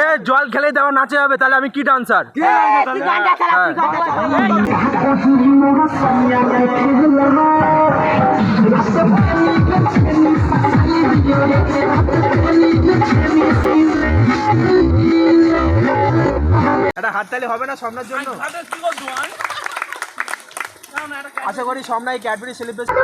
এ জল খেলে দেওয়া নাচে হবে তাহলে আমি কি ডান্সার একটা হাততালি হবে না স্বপ্নের জন্য? আশা করি স্বপ্নাই ক্যাডবেরি সেলিব্রেশন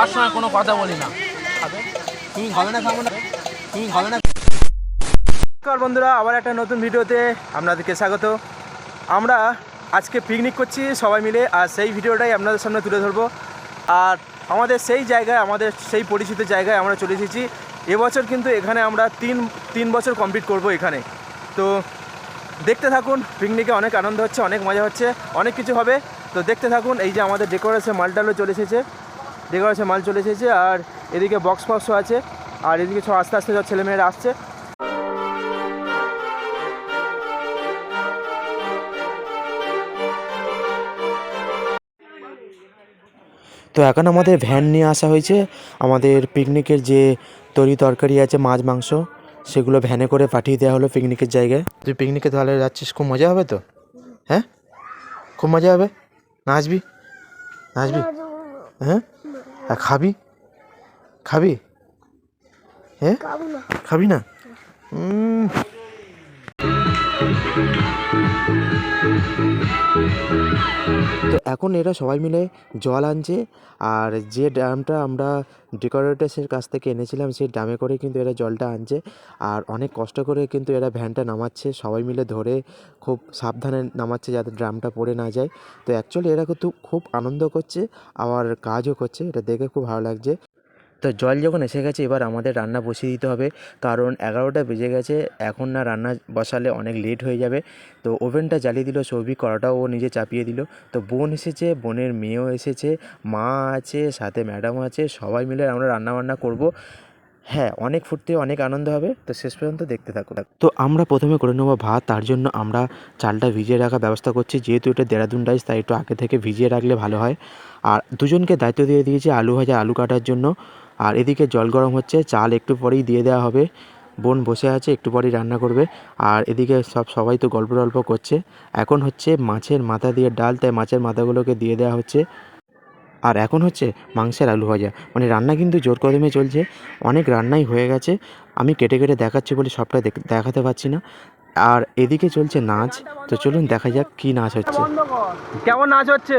খাওয়ার সময় কোনো কথা বলি না। তুমি হবে না খাব না তুমি হবে না নমস্কার বন্ধুরা আবার একটা নতুন ভিডিওতে আপনাদেরকে স্বাগত। আমরা আজকে পিকনিক করছি সবাই মিলে আর সেই ভিডিওটাই আপনাদের সামনে তুলে ধরবো। আর আমাদের সেই জায়গায় আমাদের সেই পরিচিত জায়গায় আমরা চলে এসেছি। এবছর কিন্তু এখানে আমরা তিন তিন বছর কমপ্লিট করব এখানে। তো দেখতে থাকুন পিকনিকে অনেক আনন্দ হচ্ছে অনেক মজা হচ্ছে অনেক কিছু হবে। তো দেখতে থাকুন এই যে আমাদের ডেকোরেশন মালটালও চলে এসেছে। ডেকোরেশন মাল চলে এসেছে আর এদিকে বক্স ফক্সও আছে। আর এদিকে সব আস্তে আস্তে সব ছেলেমেয়েরা আসছে। তো এখন আমাদের ভ্যান নিয়ে আসা হয়েছে। আমাদের পিকনিকের যে তরি তরকারি আছে, মাছ, মাংস, সেগুলো ভ্যানে করে পাঠিয়ে দেওয়া হলো পিকনিকের জায়গায়। তুই পিকনিকে তাহলে যাচ্ছিস, খুব মজা হবে তো? হ্যাঁ? খুব মজা হবে? নাচবি? নাচবি? হ্যাঁ? খাবি? খাবি? হ্যাঁ? খাবি না। তো এখন এরা সবাই মিলে জল আনছে, আর যে ড্রামটা আমরা ডেকোরেটার্সের কাছ থেকে এনেছিলাম, সেই ড্রামে করে কিন্তু এরা জলটা আনছে। আর অনেক কষ্ট করে কিন্তু এরা ভ্যানটা নামাচ্ছে, সবাই মিলে ধরে খুব সাবধানে নামাচ্ছে যাতে ড্রামটা পড়ে না যায়। তো অ্যাকচুয়ালি এরা কিন্তু খুব আনন্দ করছে, আবার কাজও করছে, এটা দেখে খুব ভালো লাগছে। তো জল যখন এসে গেছে, এবার আমাদের রান্না বসিয়ে দিতে হবে। কারণ এগারোটা বেজে গেছে, এখন না রান্না বসালে অনেক লেট হয়ে যাবে। তো ওভেনটা জ্বালিয়ে দিল, সৌভিক কড়াটাও ও নিজে চাপিয়ে দিল। তো বোন এসেছে, বোনের মেয়েও এসেছে, মা আছে, সাথে ম্যাডাম আছে, সবাই মিলে আমরা রান্না বান্না করব। হ্যাঁ অনেক ফুর্তি, অনেক আনন্দ হবে। তো শেষ পর্যন্ত দেখতে থাকুন তো আমরা প্রথমে করে নেব ভাত, তার জন্য আমরা চালটা ভিজিয়ে রাখার ব্যবস্থা করছি। যেহেতু এটা দেরাদুন রাইস তাই একটু আগে থেকে ভিজিয়ে রাখলে ভালো হয়। আর দুজনকে দায়িত্ব দিয়ে দিয়েছি আলু ভাজা, আলু কাটার জন্য। আর এদিকে জল গরম হচ্ছে, চাল একটু পরেই দিয়ে দেওয়া হবে। বোন বসে আছে, একটু পরেই রান্না করবে। আর এদিকে সব সবাই তো গল্প টল্প করছে। এখন হচ্ছে মাছের মাথা দিয়ে ডাল, তাই মাছের মাথাগুলোকে দিয়ে দেওয়া হচ্ছে। আর এখন হচ্ছে মাংসের আলু ভাজা। মানে রান্না কিন্তু জোর কদমে চলছে। অনেক রান্নাই হয়ে গেছে। আমি কেটে কেটে দেখাচ্ছি বলে সবটা দেখাতে পারছি না। আর এদিকে চলছে নাচ। তো চলুন দেখা যাক কি নাচ হচ্ছে। কেমন নাচ হচ্ছে?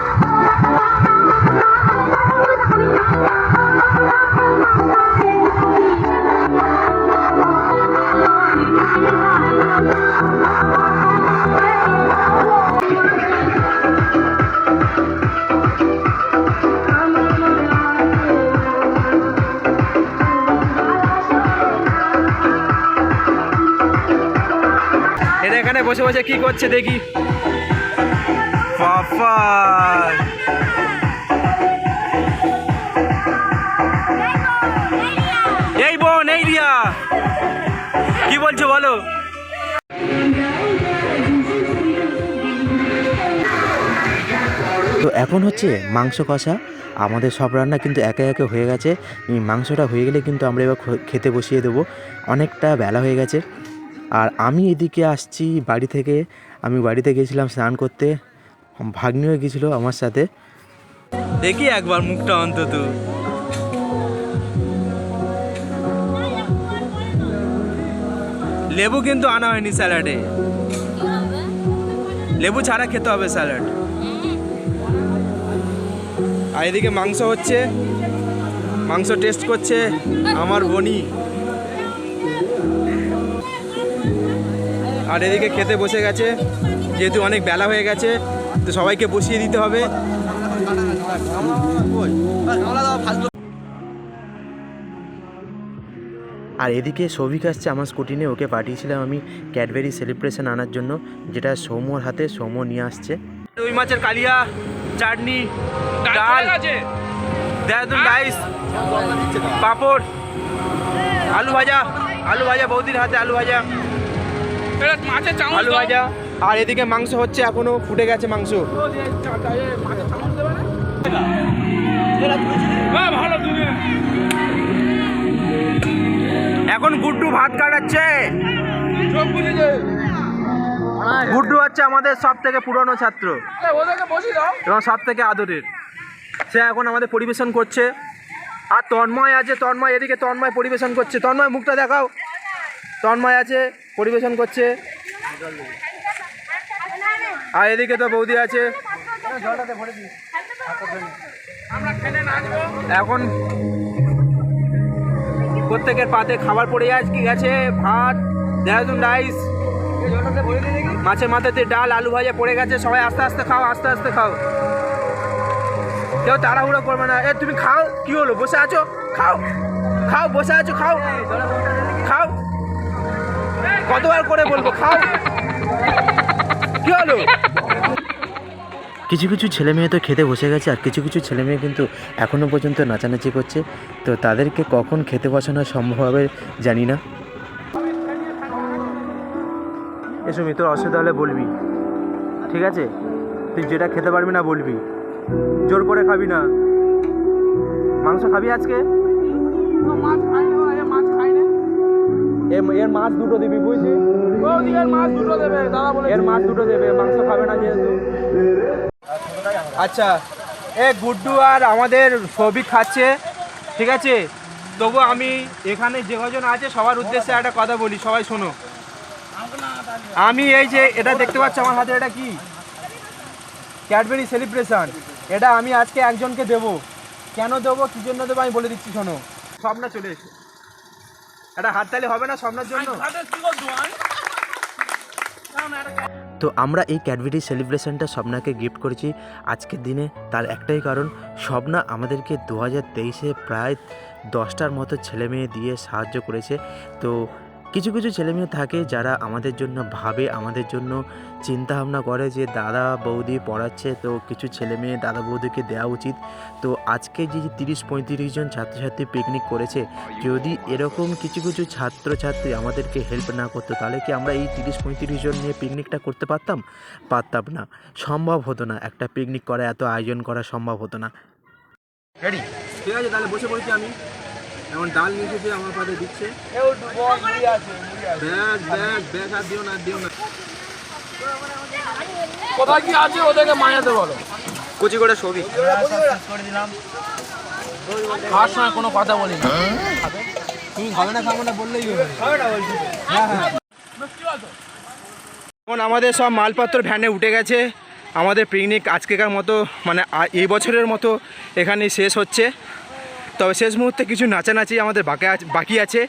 এটা এখানে বসে বসে কি করছে দেখি। এই বোন, এই রিয়া। কি বলছো বলো? তো এখন হচ্ছে মাংস কষা। আমাদের সব রান্না কিন্তু একে একে হয়ে গেছে। মাংসটা হয়ে গেলে কিন্তু আমরা এবার খেতে বসিয়ে দেবো। অনেকটা বেলা হয়ে গেছে। আর আমি এদিকে আসছি বাড়ি থেকে। আমি বাড়িতে গেছিলাম স্নান করতে। ভাগ্নিও গেছিল আমার সাথে। দেখি একবার মুখটা অন্তত। লেবু কিন্তু আনা হয়নি স্যালাডে। লেবু ছাড়া খেতে হবে স্যালাড। আর এদিকে মাংস হচ্ছে। মাংস টেস্ট করছে আমার বনি। আর এদিকে খেতে বসে গেছে যেহেতু অনেক বেলা হয়ে গেছে তো সবাইকে বসিয়ে দিতে হবে। আর এদিকে সৌভিক আসছে আমার স্কুটি নিয়ে ওকে পাঠিয়েছিলাম আমি ক্যাডবেরি সেলিব্রেশন আনার জন্য যেটা সৌম্যর হাতে সৌম্য নিয়ে আসছে। রুই মাছের কালিয়া চাটনি ডাল দেহরাদুন রাইস পাঁপড় আলু ভাজা আলু ভাজা বৌদির হাতে আলু ভাজা। মাছের চামচ আলু ভাজা। আর এদিকে মাংস হচ্ছে এখনও ফুটে গেছে মাংস। তুমি এখন গুড্ডু ভাত কাটাচ্ছে। গুড্ডু হচ্ছে আমাদের সব থেকে পুরনো ছাত্র। এবং সব থেকে আদরের। সে এখন আমাদের পরিবেশন করছে। আর তন্ময় আছে তন্ময় এদিকে তন্ময় পরিবেশন করছে। তন্ময় মুখটা দেখাও। তন্ময় আছে। পরিবেশন করছে। আর এদিকে তো বৌদি আছে। এখন প্রত্যেকের পাতে খাবার পড়ে যাচ্ছে কি গেছে ভাত দেহরাদুন রাইস, মাছের মাথাতে ডাল, আলু ভাজা পড়ে গেছে। সবাই আস্তে আস্তে খাও, আস্তে আস্তে খাও। কেউ তাড়াহুড়ো করবে না। এ, তুমি খাও? কি হলো? বসে আছো? খাও খাও, বসে আছো, খাও। কতবার করে বলব খাও। কি হলো? কিছু কিছু ছেলে মেয়ে তো খেতে বসে গেছে আর কিছু কিছু ছেলে মেয়ে কিন্তু এখনও পর্যন্ত নাচানাচি করছে। তো তাদেরকে কখন খেতে বসানো সম্ভব হবে জানি না। এসো তোর অসুবিধা হলে বলবি। ঠিক আছে? তুই যেটা খেতে পারবি না বলবি। জোর করে খাবি না। মাংস খাবি আজকে? এর- এর মাছ দুটো দিবি বুঝলি? ওদিকে মাছ দুটো দেবে দাদা বলে এর মাছ দুটো দেবে মাংস খাবে না যেহেতু। আচ্ছা এ গুড্ডু আর আমাদের সৌভিক খাচ্ছে ঠিক আছে? তবু আমি এখানে যে কজন আছে সবার উদ্দেশ্যে একটা কথা বলি সবাই শোনো। আমি এই যে এটা দেখতে পাচ্ছ আমার হাতে এটা কি? ক্যাডবেরি সেলিব্রেশন এটা আমি আজকে একজনকে দেব। কেন দেবো কি জন্য দেবো আমি বলে দিচ্ছি শোনো। স্বপ্না চলে এসে। এটা হাততালি হবে না স্বপ্নের জন্য? তো আমরা এই ক্যাডবেরি সেলিব্রেশনটা স্বপ্নাকে গিফট করেছি আজকের দিনে। তার একটাই কারণ স্বপ্না আমাদেরকে দু হাজার তেইশে প্রায় দশটার মতো ছেলে মেয়ে দিয়ে সাহায্য করেছে। তো কিছু কিছু ছেলে মেয়ে থাকে যারা আমাদের জন্য ভাবে, আমাদের জন্য চিন্তা ভাবনা করে যে দাদা বৌদি পড়াচ্ছে, তো কিছু ছেলে মেয়ে দাদা বৌদিকে দেওয়া উচিত। তো আজকে যে তিরিশ, পঁয়ত্রিশ জন ছাত্রছাত্রী পিকনিক করেছে, যদি এরকম কিছু কিছু ছাত্রছাত্রী আমাদেরকে হেল্প না করতো, তাহলে কি আমরা এই তিরিশ, পঁয়ত্রিশ জন নিয়ে পিকনিকটা করতে পারতাম? পারতাম না। সম্ভব হতো না। একটা পিকনিক করা, এত আয়োজন করা সম্ভব হতো না। রেডি ঠিক আছে, তাহলে বসে পড়েছি আমি। এখন ডাল নিয়ে এসেছে আমার পাতে দিচ্ছে। ব্যাগ ব্যাগ ব্যাগ আর দিও না দিও না। কোথায় কি আছে ওদেরকে মায়াতে বলো। কুচি করে ছবি খাওয়ার সময় কোনো কথা বলি তুমি খাবে না খাব না বললেই হবে। এখন আমাদের সব মালপত্র ভ্যানে উঠে গেছে। আমাদের পিকনিক আজকেকার মতো মানে এই বছরের মতো এখানে শেষ হচ্ছে। তবে শেষ মুহূর্তে কিছু নাচানাচি আমাদের বাকি আছে বাকি আছে।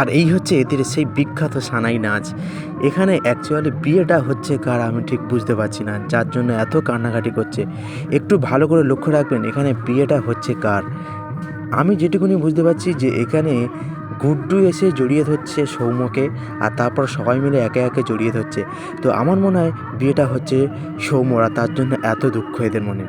আর এই হচ্ছে এদের সেই বিখ্যাত সানাই নাচ। এখানে অ্যাকচুয়ালি বিয়েটা হচ্ছে কার আমি ঠিক বুঝতে পারছি না, যার জন্য এত কান্নাকাটি করছে। একটু ভালো করে লক্ষ্য রাখবেন, এখানে বিয়েটা হচ্ছে কার? আমি যেটুকুনি বুঝতে পারছি যে এখানে গুড্ডু এসে জড়িয়ে ধরছে সৌম্যকে আর তারপর সবাই মিলে একে একে জড়িয়ে ধরছে। তো আমার মনে হয় বিয়েটা হচ্ছে সৌম্যরা তার জন্য এত দুঃখ এদের মনে।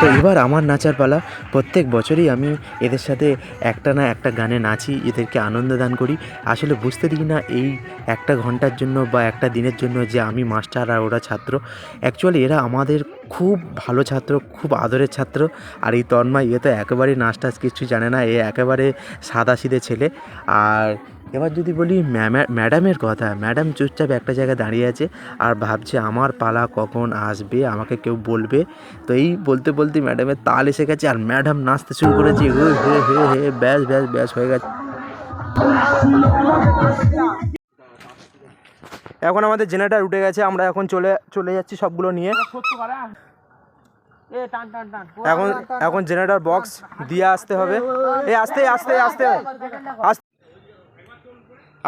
তো এবার আমার নাচার পালা। প্রত্যেক বছরই আমি এদের সাথে একটা না একটা গানে নাচি, এদেরকে আনন্দ দান করি। আসলে বুঝতে দিই না এই একটা ঘণ্টার জন্য বা একটা দিনের জন্য যে আমি মাস্টার আর ওরা ছাত্র। অ্যাকচুয়ালি এরা আমাদের খুব ভালো ছাত্র, খুব আদরের ছাত্র। আর এই তন্ময়, এ তো একেবারেই নাচ টাচ কিছু জানে না, এ একেবারে সাদাসিধে ছেলে। আর এবার যদি বলি ম্যাডামের কথা ম্যাডাম চুপচাপ একটা জায়গায় দাঁড়িয়ে আছে আর ভাবছে আমার পালা কখন আসবে আমাকে কেউ বলবে। তো এই বলতে বলতে ম্যাডামের তাল এসে গেছে আর ম্যাডাম নাচতে শুরু করেছে। হে হে হে হে ব্যাস ব্যাস ব্যাস হয়ে গেছে। এখন আমাদের জেনারেটার উঠে গেছে আমরা এখন চলে চলে যাচ্ছি সবগুলো নিয়ে। এখন এখন জেনারেটর বক্স দিয়ে আসতে হবে। এই আস্তে আস্তে আস্তে আস্তে।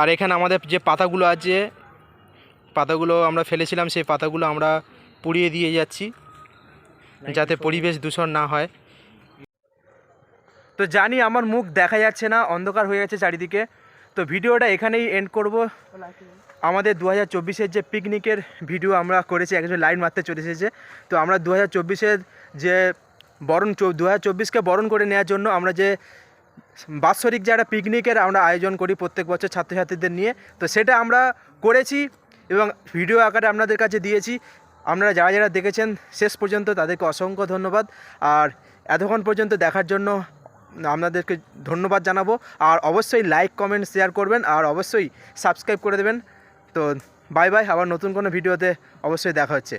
আর এখানে আমাদের যে পাতাগুলো আছে পাতাগুলো আমরা ফেলেছিলাম সেই পাতাগুলো আমরা পুড়িয়ে দিয়ে যাচ্ছি যাতে পরিবেশ দূষণ না হয়। তো জানি আমার মুখ দেখা যাচ্ছে না অন্ধকার হয়ে যাচ্ছে চারিদিকে। তো ভিডিওটা এখানেই এন্ড করব। আমাদের দু হাজার চব্বিশের যে পিকনিকের ভিডিও আমরা করেছি একজন লাইন মারতে চলে এসেছে। তো আমরা দু হাজার চব্বিশের যে বরণ দু হাজার চব্বিশকে বরণ করে নেওয়ার জন্য আমরা যে বাৎসরিক যে একটা পিকনিকের আমরা আয়োজন করি প্রত্যেক বছর ছাত্রছাত্রীদের নিয়ে, তো সেটা আমরা করেছি এবং ভিডিও আকারে আপনাদের কাছে দিয়েছি। আপনারা যারা যারা দেখেছেন, শেষ পর্যন্ত তাদেরকে অসংখ্য ধন্যবাদ। আর এতক্ষণ পর্যন্ত দেখার জন্য আপনাদেরকে ধন্যবাদ জানাব। আর অবশ্যই লাইক কমেন্ট শেয়ার করবেন আর অবশ্যই সাবস্ক্রাইব করে দেবেন। তো বাই বাই আবার নতুন কোনো ভিডিওতে অবশ্যই দেখা হচ্ছে।